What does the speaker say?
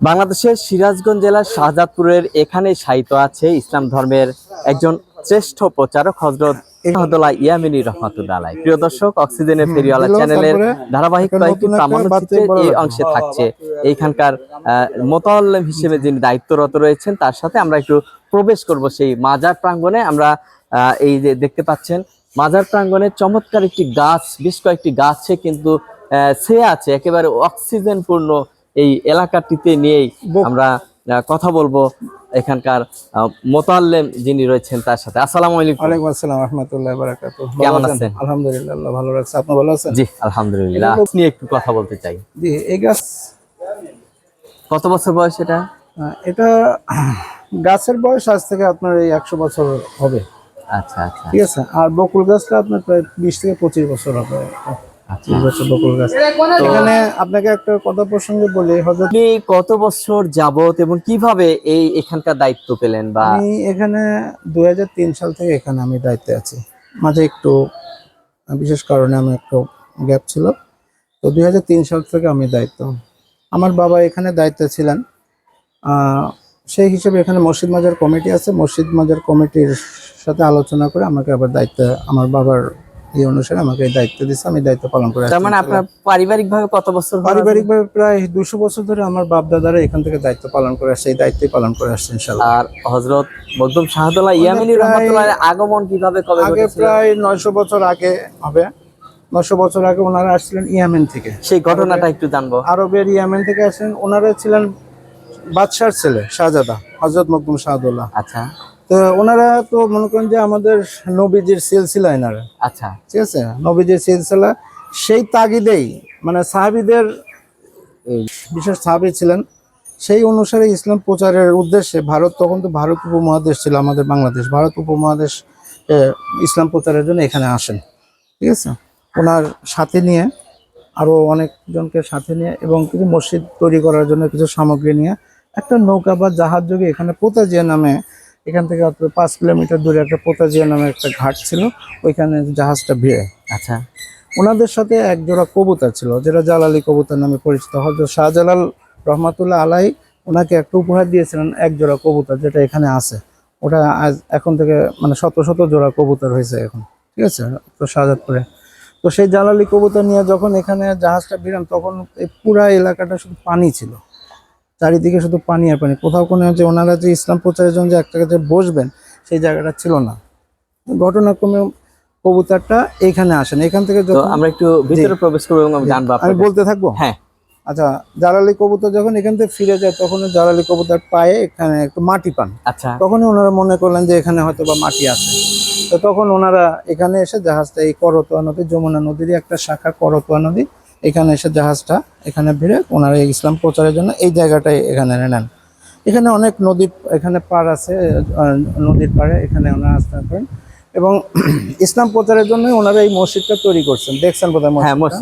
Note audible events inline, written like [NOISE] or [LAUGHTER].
বাংলাদেশের সিরাজগঞ্জ জেলার শাহজাদপুরের এখানে সাহিত্য আছে ইসলাম ধর্মের একজন শ্রেষ্ঠ প্রচারক হজরত ইমাদুল্লাহ ইয়ামিনী রহমাতুল্লাহ। প্রিয় দর্শক অক্সিজেনের ফেরিওয়ালা চ্যানেলের তারপরে ধারাবাহিক কয়েকটি প্রামাণ্যচিত্রে এই অংশে থাকছে। এইখানকার মোতাল্লেম হিসেবে যিনি দায়িত্বরত রয়েছেন তার সাথে আমরা একটু প্রবেশ করব সেই মাজার প্রাঙ্গণে। আমরা আহ, এই যে দেখতে পাচ্ছেন মাজার প্রাঙ্গণে চমৎকার একটি গাছ বেশ কয়েকটি গাছে কিন্তু আহ, ছেয়ে আছে একেবারে অক্সিজেন পূর্ণ এই এলাকাটিতে নিয়েই আমরা কথা বলব এখানকার মোতাল্লেম যিনি রয়েছেন তার সাথে। আসসালামু আলাইকুম। ওয়ালাইকুম আসসালাম রহমতুল্লাহ বারাকাত কেমন আছেন? আলহামদুলিল্লাহ আল্লাহ ভালো রাখছে। আপনি ভালো আছেন? জি আলহামদুলিল্লাহ। নিয়ে একটু কথা বলতে চাই। জি এই গাছ কত বছর বয়স এটা? এটা গাছের বয়স আজ থেকে আপনার এই একশো বছর হবে। আচ্ছা আচ্ছা। ঠিক আছে? আর বকুল গাছটা আপনার প্রায় বিশ থেকে পঁচিশ বছর হবে। আচ্ছা। এখানে আপনাকে একটা কথা প্রসঙ্গে বলি আপনি কত বছর যাবত এবং কীভাবে এই এখানকার দায়িত্ব পেলেন বা আমি এখানে দুই হাজার তিন সাল থেকে এখানে আমি দায়িত্বে আছি। মাঝে একটু বিশেষ কারণে আমি একটু গ্যাপ ছিল। তো দুই হাজার তিন সাল থেকে আমি দায়িত্ব। আমার বাবা এখানে দায়িত্বে ছিলেন। সেই হিসেবে এখানে মসজিদ মাজার কমিটি আছে। মসজিদ মাজার কমিটির সাথে আলোচনা করে আমাকে আবার দায়িত্ব আমার বাবার এই অনুসারে আমাকে দায়িত্ব দিচ্ছে আমি দায়িত্ব পালন করে তার মানে আপনার পারিবারিক ভাবে কত বছর হলো? পারিবারিকভাবে প্রায় দুশো বছর ধরে আমার বাপ দাদারা এখান থেকে দায়িত্ব পালন করে আসছে এই দায়িত্বই পালন করে আসছে ইনশাল্লাহ আর হজরত মকদুম শাহদুল্লাহ ইয়ামিনী প্রায়- রহমতুল্লাহ আগমন কীভাবে কবে আগে প্রায় নয়শো বছর আগে হবে। নয়শো বছর আগে ওনারা আসছিলেন ইয়ামেন থেকে। সেই ঘটনাটা একটু জানব। আরবের ইয়ামেন থেকে আসেন ওনারা ছিলেন বাদশার ছেলে শাহজাদা হজরত মকদুম শাহদুল্লাহ। আচ্ছা। তো ওনারা তো মনে করেন যে আমাদের নবীজির সিলসিলা এনারা। আচ্ছা। ঠিক আছে? নবীজির সিলসিলা। সেই তাগিদেই মানে সাহাবিদের বিশেষ সাহাবি ছিলেন সেই অনুসারে ইসলাম প্রচারের উদ্দেশ্যে ভারত তখন তো ভারত উপমহাদেশ ছিল আমাদের বাংলাদেশ ভারত উপমহাদেশ ইসলাম প্রচারের জন্য এখানে আসেন। ঠিক আছে? ওনার সাথে নিয়ে আরও অনেকজনকে সাথে নিয়ে এবং কিছু মসজিদ তৈরি করার জন্য কিছু সামগ্রী নিয়ে একটা নৌকা বা জাহাজ যোগে এখানে পোতাজিয়া নামে এখান থেকে অত পাঁচ কিলোমিটার দূরে একটা পোতাজিয়া নামে একটা ঘাট ছিল ওইখানে জাহাজটা ভিড়ে। আচ্ছা। ওনাদের সাথে এক জোড়া কবুতর ছিল যেটা জালালি কবুতর নামে পরিচিত। হয়তো শাহজালাল রহমাতুল্লাহ আলাই ওনাকে একটা উপহার দিয়েছিলেন এক জোড়া কবুতর যেটা এখানে আছে। ওটা আজ এখন থেকে মানে শত শত জোড়া কবুতর হয়েছে এখন ঠিক আছে? তো শাহজাদপুরে। তো সেই জালালি কবুতর নিয়ে যখন এখানে জাহাজটা ভিড়ান তখন এই পুরা এলাকাটা শুধু পানি ছিল। চারিদিকে শুধু পানি আর পানি। কোথাও কোনো যে ওনারা যে ইসলাম প্রচারের জন্য যে একটা কাছে বসবেন সেই জায়গাটা ছিল না। ঘটনাক্রমে কবুতরটা এইখানে আসেন। এখান থেকে আমরা একটু ভিতরে প্রবেশ করব এবং জানব আমি বলতে থাকব? হ্যাঁ। আচ্ছা জালালি কবুতর যখন এখান থেকে ফিরে যায় তখন জালালি কবুতর পায়ে এখানে একটু মাটি পান। আচ্ছা। তখনই ওনারা মনে করলেন যে এখানে হয়তো বা মাটি আছে। তো তখন ওনারা এখানে এসে জাহাজটা এই করতোয়া নদী যমুনা নদীরই একটা শাখা করতোয়া নদী এখানে এসে জাহাজটা এখানে ভিড়ে ওনারা ইসলাম প্রচারের জন্য এই জায়গাটাই এখানে নেন। এখানে অনেক নদী, এখানে পার আছে নদীর পাড়ে এখানে ওনারা আস্থা করেন। এবং [CLEARS THROAT] ইসলাম প্রচারের জন্য ওনারা এই মসজিদটা তৈরি করছেন। দেখছেন বোধহয় হ্যাঁ মসজিদ।